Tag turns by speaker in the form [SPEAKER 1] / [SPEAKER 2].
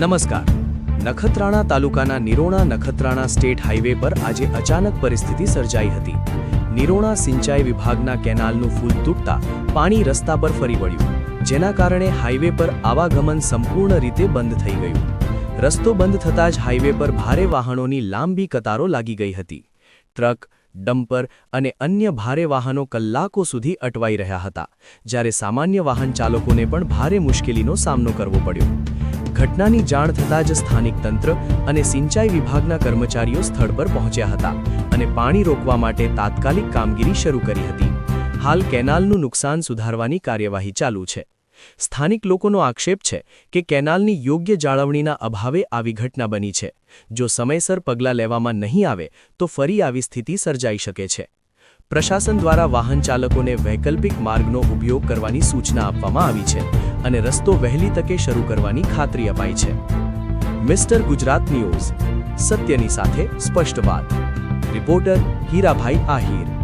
[SPEAKER 1] નમસ્કાર. નખત્રાણા તાલુકાના નિરોણા Nakhatrana state highway પર આજે અચાનક પરિસ્થિતિ સર્જાઈ હતી. નિરોણા સિંચાઈ વિભાગના કેનાલનું ફૂલ તૂટતા પાણી રસ્તા પર ફરી વળ્યું, જેના કારણે હાઈવે પર આવાગમન સંપૂર્ણ રીતે બંધ થઈ ગયું. રસ્તો બંધ થતાં જ હાઈવે પર ભારે વાહનોની લાંબી કતારો લાગી ગઈ હતી. ટ્રક, ડમ્પર અને અન્ય ભારે વાહનો કલાકો સુધી અટવાઈ રહ્યા હતા, જ્યારે સામાન્ય વાહન ચાલકોને પણ ભારે મુશ્કેલીનો સામનો કરવો પડ્યો. ઘટનાની જાણ થતાં જ સ્થાનિક તંત્ર અને સિંચાઈ વિભાગના કર્મચારીઓ સ્થળ પર પહોંચ્યા હતા અને પાણી રોકવા માટે તાત્કાલિક કામગીરી શરૂ કરી હતી. હાલ કેનાલનું નુકસાન સુધારવાની કાર્યવાહી ચાલુ છે. સ્થાનિક લોકોનો આક્ષેપ છે કે કેનાલની યોગ્ય જાળવણીના અભાવે આવી ઘટના બની છે. જો સમયસર પગલાં લેવામાં નહીં આવે, તો ફરી આવી સ્થિતિ સર્જાઈ શકે છે. પ્રશાસન દ્વારા વાહન ચાલકોને વૈકલ્પિક માર્ગનો ઉપયોગ કરવાની સૂચના આપવામાં આવી છે. અને રસ્તો વહેલી તકે શરૂ કરવાની ખાતરી અપાઈ છે. મિસ્ટર ગુજરાત ન્યૂઝ, સત્યની સાથે સ્પષ્ટ વાત. રિપોર્ટર હીરાભાઈ આહિર.